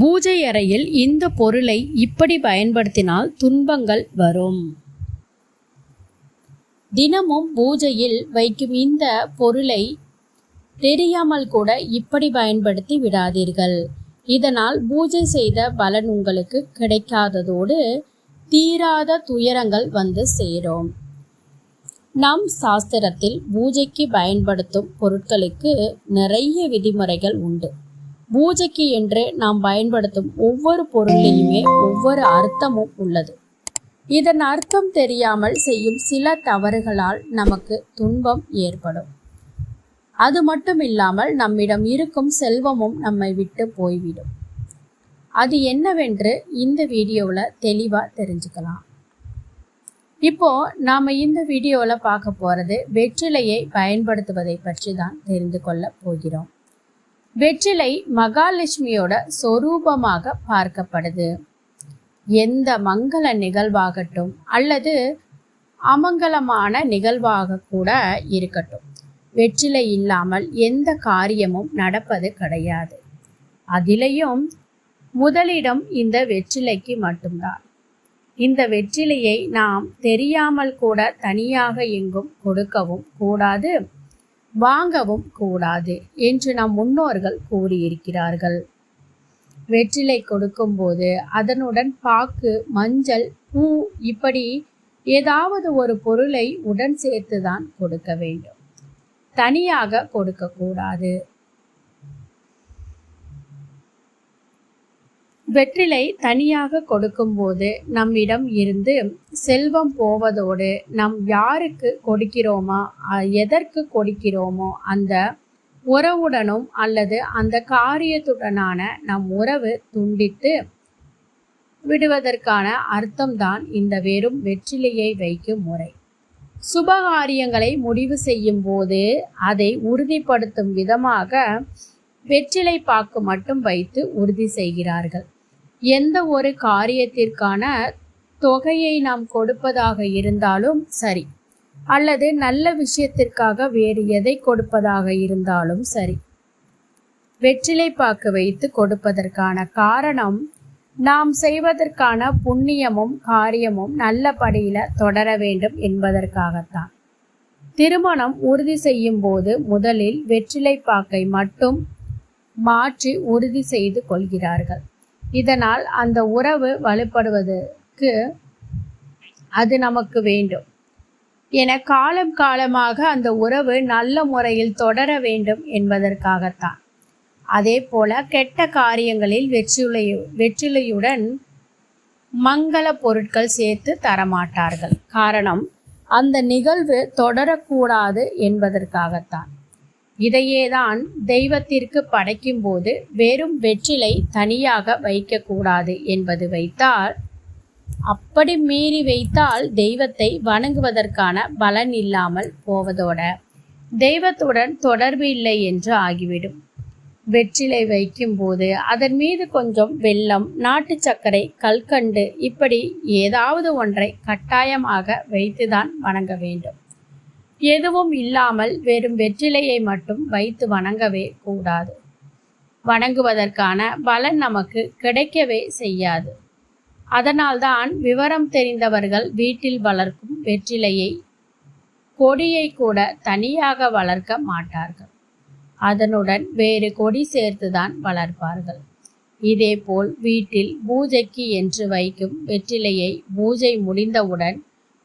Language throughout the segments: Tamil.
பூஜை அறையில் இந்த பொருளை இப்படி பயன்படுத்தினால் துன்பங்கள் வரும். தினமும் பூஜையில் வைக்கும் இந்த பொருளை தெரியாமல் கூட இப்படி பயன்படுத்தி விடாதீர்கள். இதனால் பூஜை செய்த பலன் உங்களுக்கு கிடைக்காததோடு தீராத துயரங்கள் வந்து சேரும். நம் சாஸ்திரத்தில் பூஜைக்கு பயன்படுத்தும் பொருட்களுக்கு நிறைய விதிமுறைகள் உண்டு. பூஜைக்கு என்று நாம் பயன்படுத்தும் ஒவ்வொரு பொருளையுமே ஒவ்வொரு அர்த்தமும் உள்ளது. இதன் அர்த்தம் தெரியாமல் செய்யும் சில தவறுகளால் நமக்கு துன்பம் ஏற்படும். அது மட்டும் இல்லாமல் நம்மிடம் இருக்கும் செல்வமும் நம்மை விட்டு போய்விடும். அது என்னவென்று இந்த வீடியோவில் தெளிவாக தெரிஞ்சுக்கலாம். இப்போ நாம் இந்த வீடியோவில் பார்க்க போகிறது வெற்றிலையை பயன்படுத்துவதை பற்றி தான் தெரிந்து கொள்ள போகிறோம். வெற்றிலை மகாலட்சுமியோட சொரூபமாக பார்க்கப்படுது. எந்த மங்கள நிகழ்வாகட்டும் அல்லது அமங்கலமான நிகழ்வாக கூட இருக்கட்டும். வெற்றிலை இல்லாமல் எந்த காரியமும் நடப்பது கிடையாது. அதிலையும் முதலிடம் இந்த வெற்றிலைக்கு மட்டும்தான். இந்த வெற்றிலையை நாம் தெரியாமல் கூட தனியாக எங்கும் கொடுக்கவும் கூடாது. வாங்கவும் கூடாது என்று நம் முன்னோர்கள் கூறியிருக்கிறார்கள். வெற்றிலை கொடுக்கும்போது அதனுடன் பாக்கு மஞ்சள் பூ இப்படி ஏதாவது ஒரு பொருளை உடன் சேர்த்துதான் கொடுக்க வேண்டும். தனியாக கொடுக்கக்கூடாது. வெற்றிலை தனியாக கொடுக்கும்போது நம்மிடம் இருந்து செல்வம் போவதோடு நம் யாருக்கு கொடுக்கிறோமோ எதற்கு கொடுக்கிறோமோ அந்த உறவுடனும் அல்லது அந்த காரியத்துடனான நம் உறவு துண்டித்து விடுவதற்கான அர்த்தம்தான் இந்த வெறும் வெற்றிலையை வைக்கும் முறை. சுபகாரியங்களை முடிவு செய்யும் போது அதை உறுதிப்படுத்தும் விதமாக வெற்றிலை பாக்கு மட்டும் வைத்து உறுதி செய்கிறார்கள். எந்த ஒரு காரியத்திற்கான தொகையை நாம் கொடுப்பதாக இருந்தாலும் சரி அல்லது நல்ல விஷயத்திற்காக வேறு எதை கொடுப்பதாக இருந்தாலும் சரி வெற்றிலை பாக்கு வைத்து கொடுப்பதற்கான காரணம் நாம் செய்வதற்கான புண்ணியமும் காரியமும் நல்லபடியில தொடர வேண்டும் என்பதற்காகத்தான். திருமணம் உறுதி செய்யும் போது முதலில் வெற்றிலை பாக்கை மட்டும் மாற்றி உறுதி செய்து கொள்கிறார்கள். இதனால் அந்த உறவு வலுப்படுவதற்கு அது நமக்கு வேண்டும். என காலம் காலமாக அந்த உறவு நல்ல முறையில் தொடர வேண்டும் என்பதற்காகத்தான். அதே போல கெட்ட காரியங்களில் வெற்றிலை வெற்றிலையுடன் மங்கள பொருட்கள் சேர்த்து தரமாட்டார்கள். காரணம் அந்த நிகழ்வு தொடரக்கூடாது என்பதற்காகத்தான். இதையேதான் தெய்வத்திற்கு படைக்கும்போது வெறும் வெற்றிலை தனியாக வைக்கக்கூடாது என்பது வைத்தால் அப்படி மீறி வைத்தால் தெய்வத்தை வணங்குவதற்கான பலன் இல்லாமல் போவதோட. தெய்வத்துடன் தொடர்பு இல்லை என்று ஆகிவிடும். வெற்றிலை வைக்கும்போது அதன் மீது கொஞ்சம் வெல்லம் நாட்டு சர்க்கரை கல்கண்டு இப்படி ஏதாவது ஒன்றை கட்டாயமாக வைத்துதான் வணங்க வேண்டும். எதுவும் இல்லாமல் வெறும் வெற்றிலையை மட்டும் வைத்து வணங்கவே கூடாது. வணங்குவதற்கான பலன் நமக்கு கிடைக்கவே செய்யாது. அதனால்தான் விவரம் தெரிந்தவர்கள் வீட்டில் வளர்க்கும் வெற்றிலையை கொடியை கூட தனியாக வளர்க்க மாட்டார்கள். அதனுடன் வேறு கொடி சேர்த்துதான் வளர்ப்பார்கள். இதேபோல் வீட்டில் பூஜைக்கு என்று வைக்கும் வெற்றிலையை பூஜை முடிந்தவுடன்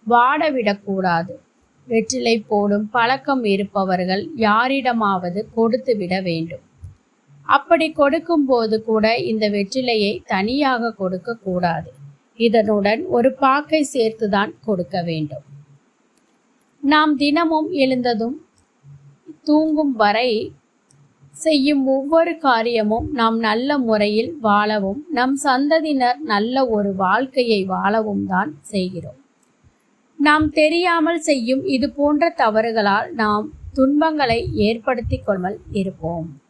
வாடவிடக்கூடாது வெற்றிலை போடும் பழக்கம் இருப்பவர்கள் யாரிடமாவது கொடுத்து விட வேண்டும். அப்படி கொடுக்கும்போது கூட இந்த வெற்றிலையை தனியாக கொடுக்க கூடாது. இதனுடன் ஒரு பாக்கை சேர்த்துதான் கொடுக்க வேண்டும். நாம் தினமும் எழுந்ததும் தூங்கும் வரை செய்யும் ஒவ்வொரு காரியமும் நாம் நல்ல முறையில் வாழவும் நம் சந்ததியினர் நல்ல ஒரு வாழ்க்கையை வாழவும் தான் செய்கிறோம். நாம் தெரியாமல் செய்யும் இது போன்ற தவறுகளால் நாம் துன்பங்களை ஏற்படுத்தி கொள்ளாமல் இருப்போம்.